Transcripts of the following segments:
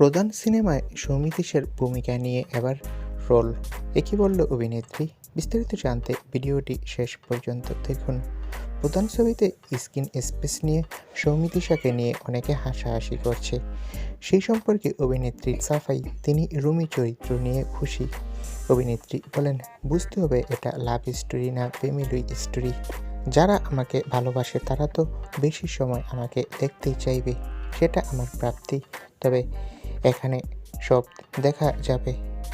প্রধান সিনেমায় সৌমিতিশের ভূমিকা নিয়ে এবার রোল। একই বলল অভিনেত্রী। বিস্তারিত জানতে ভিডিওটি শেষ পর্যন্ত দেখুন। প্রধান ছবিতে স্ক্রিন স্পেস নিয়ে সৌমিতিশাকে নিয়ে অনেকে হাসাহাসি করছে। সেই সম্পর্কে অভিনেত্রী সাফাই, তিনি রুমি চরিত্র নিয়ে খুশি। অভিনেত্রী বলেন, বুঝতে হবে, এটা লাভ স্টোরি না ফ্যামিলি স্টোরি যারা আমাকে ভালোবাসে, তারা তো বেশি সময় আমাকে দেখতেই চাইবে, সেটা আমার প্রাপ্তি। তবে এখানে সব দেখা যাবে।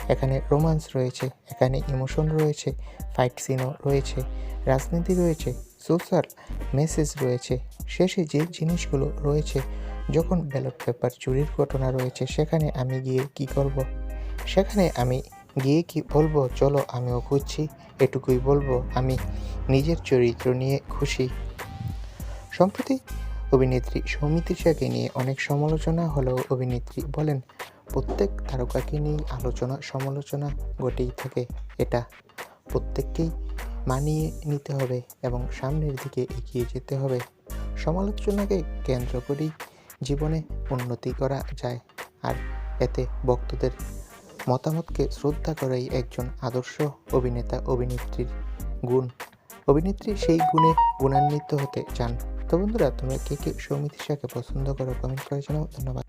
এখানে রোমান্স রয়েছে, এখানে ইমোশন রয়েছে ফাইট সিনও রয়েছে, রাজনীতি রয়েছে সোশ্যাল মেসেজ রয়েছে, শেষে যে জিনিসগুলো রয়েছে, যখন ব্যালট পেপার চুরির ঘটনা রয়েছে, সেখানে আমি গিয়ে কি করব। সেখানে আমি গিয়ে কি বলব? চলো আমিও খুঁজছি, এটুকুই বলব, আমি নিজের চরিত্র নিয়ে খুশি। সম্প্রতি অভিনেত্রী সৌমিতিশাকে নিয়ে অনেক সমালোচনা হলেও অভিনেত্রী বলেন, প্রত্যেক তারকাকে নিয়েই আলোচনা, সমালোচনা ঘটেই থাকে এটা। প্রত্যেককেই মানিয়ে নিতে হবে এবং সামনের দিকে এগিয়ে যেতে হবে। সমালোচনাকে কেন্দ্র করেই জীবনে উন্নতি করা যায়। আর এতে ভক্তদের মতামতকে শ্রদ্ধা করাই একজন আদর্শ অভিনেতা, অভিনেত্রীর গুণ। অভিনেত্রী সেই গুণে গুণান্বিত হতে চান। তো বন্ধুরা তোমরা কে কে সৌমিতিশাকে পছন্দ করো কমেন্ট করার জন্য ধন্যবাদ।